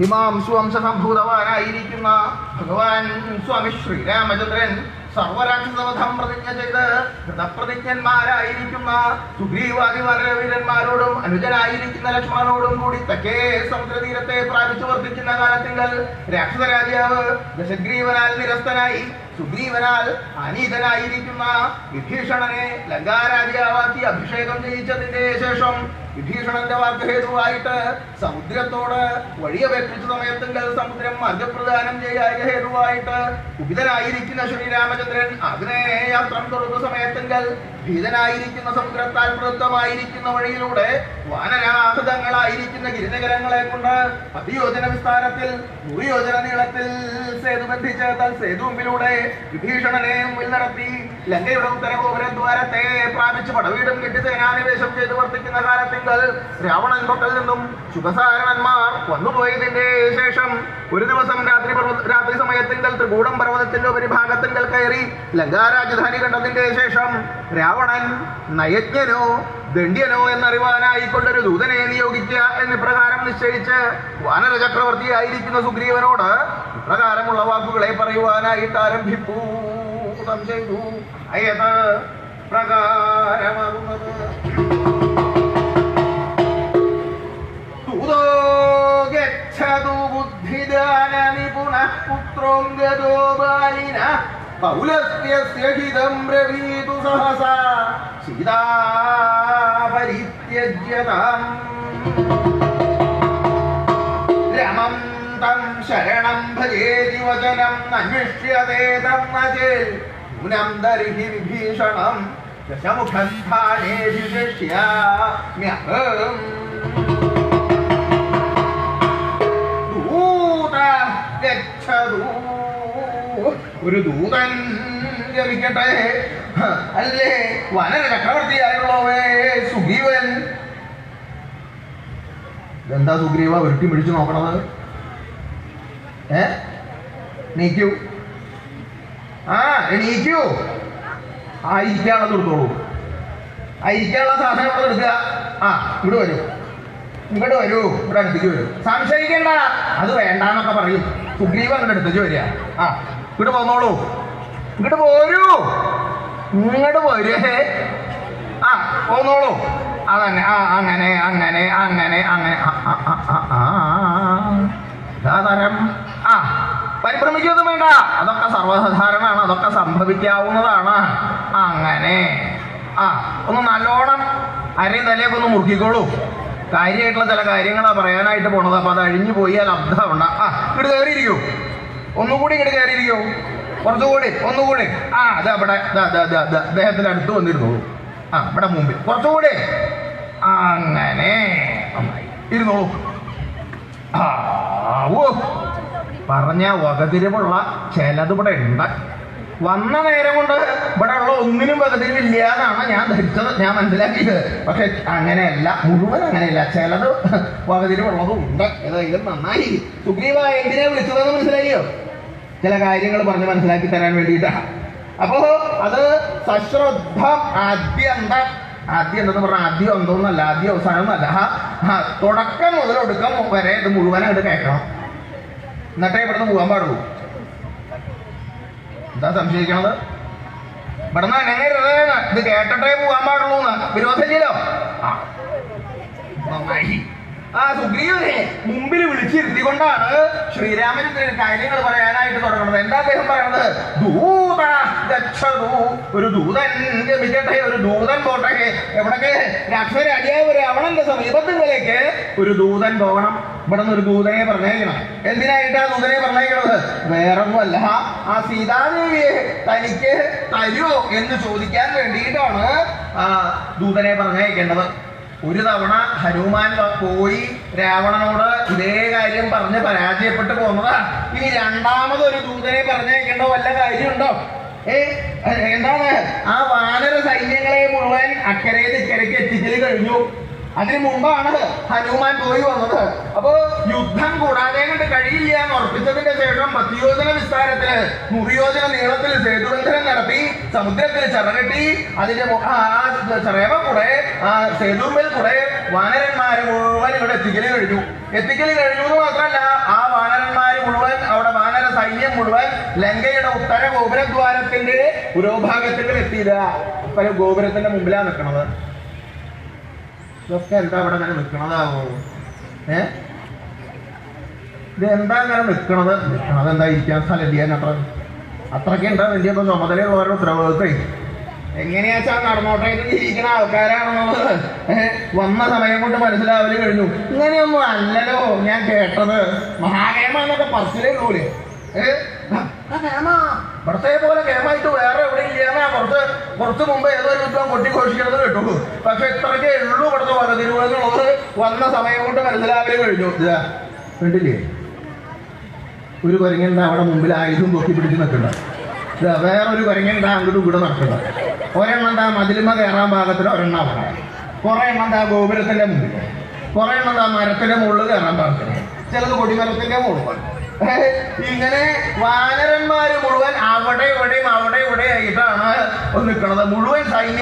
ഹിമാംശു വംശസംഭൂതവാനായിരിക്കുന്ന ഭഗവാൻ സ്വാമി ശ്രീരാമചന്ദ്രൻ സർവരാക്ഷസവധം പ്രതിജ്ഞ ചെയ്ത് കൃതപ്രതിജ്ഞന്മാരായിരിക്കുന്ന സുഗ്രീവാദി വനരവീരന്മാരോടും അനുജനായിരിക്കുന്ന ലക്ഷ്മണനോടും കൂടി തെക്കേ സമുദ്രതീരത്തെ പ്രാപിച്ചു വർദ്ധിക്കുന്ന കാലത്തിങ്കൽ രാക്ഷസരാജാവ് ദശഗ്രീവനാൽ നിരസ്തനായി. സുഗ്രീവനാൽ അനീതനായിരിക്കുന്ന വിഭീഷണനെ ലങ്കാരാജാവാക്കി അഭിഷേകം ചെയ്യിച്ചതിന്റെ ശേഷം വിഭീഷണന്റെ വാർഗഹേതുവായിട്ട് സമുദ്രത്തോട് വഴിയപേക്ഷിച്ച സമയത്തെങ്കിൽ സമുദ്രം മാർഗപ്രദാനം ചെയ്യായ ഹേതുവായിട്ട് കുപിതനായിരിക്കുന്ന ശ്രീരാമചന്ദ്രൻ ആഗ്നേയാത്രം തുടർന്ന സമയത്തെങ്കിൽ ഭീതനായിരിക്കുന്ന സമുദ്രത്താൽ പ്രദത്തമായിരിക്കുന്ന വഴിയിലൂടെ വാനരാഹൃതങ്ങളായിരിക്കുന്ന ഗിരിനഗരങ്ങളെ കൊണ്ട് പതിയോജന വിസ്താരത്തിൽ നൂറുയോജന നീളത്തിൽ സേതു ബന്ധിച്ച് തൽ സേതുമ്പിലൂടെ വിഭീഷണനെ മുന്നിൽ നടത്തി ലങ്കയുടെ ഉത്തരഗോപുരദ്വാരത്തെ പ്രാപിച്ച് പടവീടും കെട്ടി സേനാനിവേശം ചെയ്തു വർത്തിക്കുന്ന കാലത്തിങ്കൽ രാവണൻ പൊക്കൽ നിന്നും ശുഭസാരണന്മാർ വന്നുപോയതിന്റെ ശേഷം. ഒരു ദിവസം രാത്രി രാത്രി സമയത്തിങ്കൽ ത്രികൂടം പർവതത്തിന്റെ ഉപരിഭാഗത്തിങ്കൽ കയറി ലങ്കാരാജധാനി കണ്ടതിന്റെ ശേഷം രാവണൻ നയജ്ഞനോ ദണ്ഡ്യനോ എന്നറിവാനായിക്കൊണ്ടൊരു ദൂതനെ നിയോഗിക്കുക എന്ന് പ്രകാരം നിശ്ചയിച്ച് വാനര ചക്രവർത്തിയായിരിക്കുന്ന സുഗ്രീവനോട് ഇപ്രകാരമുള്ള വാക്കുകളെ പറയുവാനായിട്ട് ആരംഭിപ്പൂ. ചെയ്തു. അയത് പ്രകാരമാകുന്നത്. തൂതോ ഗച്ഛതു ബുദ്ധിദാനനി പുനഃ പുത്രോംഗതോ ബാലിന പൗലസ്ത്യസ്യ ഹിതം ബ്രവീതു സഹസാ സീതാ പരിത്യജ്യതാം തം ശരണം ഭജേതി വചനം അന്വേഷ്യതേതം നചേൽ നൂനം ദർഹി വിഭീഷണം ദശമുഖം വിശിഷ്യാമ്യഹം ദൂത ഗച്ഛതു ഒരു ദൂതൻ ജപിക്കട്ടെ. അല്ലേ? വനര ചക്രവർത്തിയായുള്ളവേ സുഗ്രീവൻ. എന്താ സുഗ്രീവ? വെട്ടി പിടിച്ചു നോക്കണത്? ഏ? നീക്കൂ ആ എണീക്കൂ. ആ ഇരിക്കാനുള്ളത് എടുത്തോളൂ ആ ഇരിക്കാനുള്ള സാധനം ഇവിടെ എടുക്കുക ആ ഇവിടെ വരൂ. ഇങ്ങോട്ട് വരൂ. ഇവിടെ അടുത്തേക്ക് വരൂ. സംശയിക്കണ്ട. അത് വേണ്ടാന്നൊക്കെ പറയും. സുഗ്രീവ് അങ്ങോട്ട് അടുത്തേക്ക് വരിക. ആ ഇങ്ങോട്ട് പോന്നോളൂ. ഇങ്ങോട്ട് പോരൂ. ഇങ്ങോട്ട് പോരേ. ആ പോന്നോളൂ. അതന്നെ. ആ അങ്ങനെ അങ്ങനെ അങ്ങനെ അങ്ങനെ ആ, ആ, ആ, ആ, ആ, പരിഭ്രമിക്കൊന്നും വേണ്ട. അതൊക്കെ സർവസാധാരണമാണ്. അതൊക്കെ സംഭവിക്കാവുന്നതാണ്. അങ്ങനെ. ആ ഒന്ന് നല്ലോണം അരയും തലയൊക്കെ ഒന്ന് മുറുക്കിക്കോളൂ. കാര്യമായിട്ടുള്ള ചില കാര്യങ്ങളാണ് പറയാനായിട്ട് പോണത്. അപ്പൊ അത് അഴിഞ്ഞു പോയാൽ അബ്ദമുണ്ട ആ ഇങ്ങോട്ട് കയറിയിരിക്കൂ. ഒന്നുകൂടി ഇങ്ങോട്ട് കയറിയിരിക്കൂ. കുറച്ചുകൂടി ഒന്നുകൂടി. ആ അതാ അവിടെ ദാ, അടുത്ത് വന്നിരുന്നു ആ ഇവിടെ മുമ്പിൽ. കുറച്ചുകൂടി. അങ്ങനെ. ഇരുന്നോളൂ. ആ ഓ പറഞ്ഞ വകതിരിവുള്ള ചിലത് ഇവിടെ ഉണ്ട്. വന്ന നേരം കൊണ്ട് ഇവിടെ ഉള്ള ഒന്നിനും വകതിരിവില്ല എന്നാണ് ഞാൻ ധരിച്ചത്. ഞാൻ മനസ്സിലാക്കിയത്. പക്ഷെ അങ്ങനെയല്ല. മുഴുവൻ അങ്ങനെയല്ല. ചിലത് വകതിരിവുള്ളതും ഉണ്ട്. ഏതായാലും നന്നായി. സുഗ്രീവ എന്തിനാ വിളിച്ചതെന്ന് മനസ്സിലാക്കിയോ ചില കാര്യങ്ങൾ പറഞ്ഞ് മനസ്സിലാക്കി തരാൻ വേണ്ടിയിട്ടാണ് അപ്പോ അത് സശ്രദ്ധം ആദ്യന്തം. ആദ്യം എന്തെന്ന് പറഞ്ഞാൽ ആദ്യം എന്തോന്നല്ല ആദ്യം അവസാനം എന്നല്ല. തുടക്കം മുതൽ വരെ ഇത് മുഴുവനായിട്ട് കേൾക്കണം. എന്നിട്ടേ ഇവിടുന്ന് പോകാൻ പാടുള്ളൂ. എന്താ സംശയിക്കണത്? ഇവിടുന്ന് അനങ്ങരുത് ഇത് കേട്ടിട്ടേ പോകാൻ പാടുള്ളൂ എന്ന് വിരോധമില്ലല്ലോ നന്നായി. ആ സുഗ്രീവനെ മുമ്പിൽ വിളിച്ചിരുത്തിക്കൊണ്ടാണ് ശ്രീരാമചന്ദ്രൻ കാര്യങ്ങൾ പറയാനായിട്ട് തുടങ്ങുന്നത്. എന്താ അദ്ദേഹം പറയുന്നത്? ദൂത ഒരു ദൂതൻ ഗമിക്കട്ടെ ഒരു ദൂതൻ പോട്ടെ. എവിടൊക്കെ രാക്ഷസ രാജാവ് രാവണന്റെ സമീപത്തിലേക്ക് ഒരു ദൂതൻ പോകണം. ഇവിടെ നിന്ന് ഒരു ദൂതനെ പറഞ്ഞേക്കണം. എന്തിനായിട്ടാ ദൂതനെ പറഞ്ഞേക്കണത്? വേറൊന്നുമല്ല. ആ സീതാദേവിയെ തനിക്ക് തരുമോ എന്ന് ചോദിക്കാൻ വേണ്ടിയിട്ടാണ് ആ ദൂതനെ പറഞ്ഞേക്കേണ്ടത്. ഒരു തവണ ഹനുമാൻ പോയി രാവണനോട് ഇതേ കാര്യം പറഞ്ഞ് പരാജയപ്പെട്ടു പോന്നതാ ഇനി രണ്ടാമത് ഒരു ദൂതനെ പറഞ്ഞേക്കേണ്ട വല്ല കാര്യമുണ്ടോ? ഏ എന്താണ്? ആ വാനര സൈന്യങ്ങളെ മുഴുവൻ അക്കരയിൽ ഇക്കരയ്ക്ക് എത്തിക്കൽ കഴിഞ്ഞു. അതിനു മുമ്പാണ് ഹനുമാൻ പോയി വന്നത്. അപ്പോ യുദ്ധം കൂടാതെ കണ്ട് കഴിയില്ല എന്ന് ഉറപ്പിച്ചതിന്റെ ശേഷം പത്തിയോജന വിസ്താരത്തിൽ മുറിയോജന നീളത്തിൽ നടത്തി സമുദ്രത്തിൽ ചിറകെട്ടി അതിന്റെ ആ ചിറവ കൂടെ ആ സേതുമ്പിൽ കുറെ വാനരന്മാര് മുഴുവൻ ഇവിടെ എത്തിക്കലി കഴിഞ്ഞു. എത്തിക്കലി കഴിഞ്ഞു എന്ന് മാത്രമല്ല ആ വാനരന്മാര് മുഴുവൻ അവിടെ വാനര സൈന്യം മുഴുവൻ ലങ്കയുടെ ഉത്തര ഗോപുരദ്വാരത്തിന്റെ പുരോഭാഗത്തിൽ എത്തിയില്ല. ഇപ്പൊ ഗോപുരത്തിന്റെ മുമ്പിലാ നിൽക്കണത് ഇതൊക്കെ എന്താ അവിടെ അങ്ങനെ നിൽക്കണതാവോ ഏ? ഇത് എന്താ അങ്ങനെ നിൽക്കണത് നിൽക്കണത് എന്താ ഇരിക്കാൻ സ്ഥലം ചെയ്യാൻ അത്ര അത്രയ്ക്ക് എന്താ വലിയ ചുമതലയുള്ളവരുടെ ഉത്തരവാദിത്തം എങ്ങനെയാച്ചാ നടന്നോട്ടെ ജീവിക്കുന്ന ആൾക്കാരാണെന്നുള്ളത് വന്ന സമയം കൊണ്ട് മനസ്സിലാവൽ കഴിഞ്ഞു. ഇങ്ങനെയൊന്നും അല്ലല്ലോ ഞാൻ കേട്ടത്. മഹാകേമ എന്നൊക്കെ പറച്ചിലേ പോലെ ഇവിടത്തെ പോലെ കേമായിട്ട് വേറെ എവിടെ ഇല്ലാന്നാ പുറത്ത് കുറച്ച് മുമ്പ് ഏതോ ഒരു വിദ്വാൻ കൊട്ടിഘോഷിക്കണത് കേട്ടുള്ളൂ പക്ഷെ ഇത്രയ്ക്കേ ഉള്ളൂ ഇവിടുത്തെ വകതിരുവെന്നുള്ളത് വന്ന സമയം കൊണ്ട് മനസ്സിലാവൽ കഴിഞ്ഞു. കണ്ടില്ലേ? ഒരു കുരങ്ങണ്ട അവിടെ മുമ്പിൽ ആയുധം പൊക്കി പിടിച്ച് നിൽക്കണ്ട. ഇതാ വേറൊരു കുരങ്ങണ്ട അങ്ങോട്ടും ഇവിടെ നടക്കണ്ട. ഒരെണ്ണം എന്താ മതിലുമ കയറാൻ പാകത്തിൽ ഒരെണ്ണം അവിടെ കുറെ എണ്ണം എന്താ ഗോപുരത്തിന്റെ മുമ്പിൽ. കുറെ എണ്ണം എന്താ മരത്തിന്റെ മുകളിൽ കയറാൻ പാകത്തിന്. ചിലത് കൊടിമരത്തിന്റെ മുകളിൽ ഇങ്ങനെ വാനരന്മാര് മുഴുവൻ അവിടെ ഇവിടെയും അവിടെ ഇവിടെ ആയിട്ടാണ് നിൽക്കുന്നത് മുഴുവൻ സൈന്യം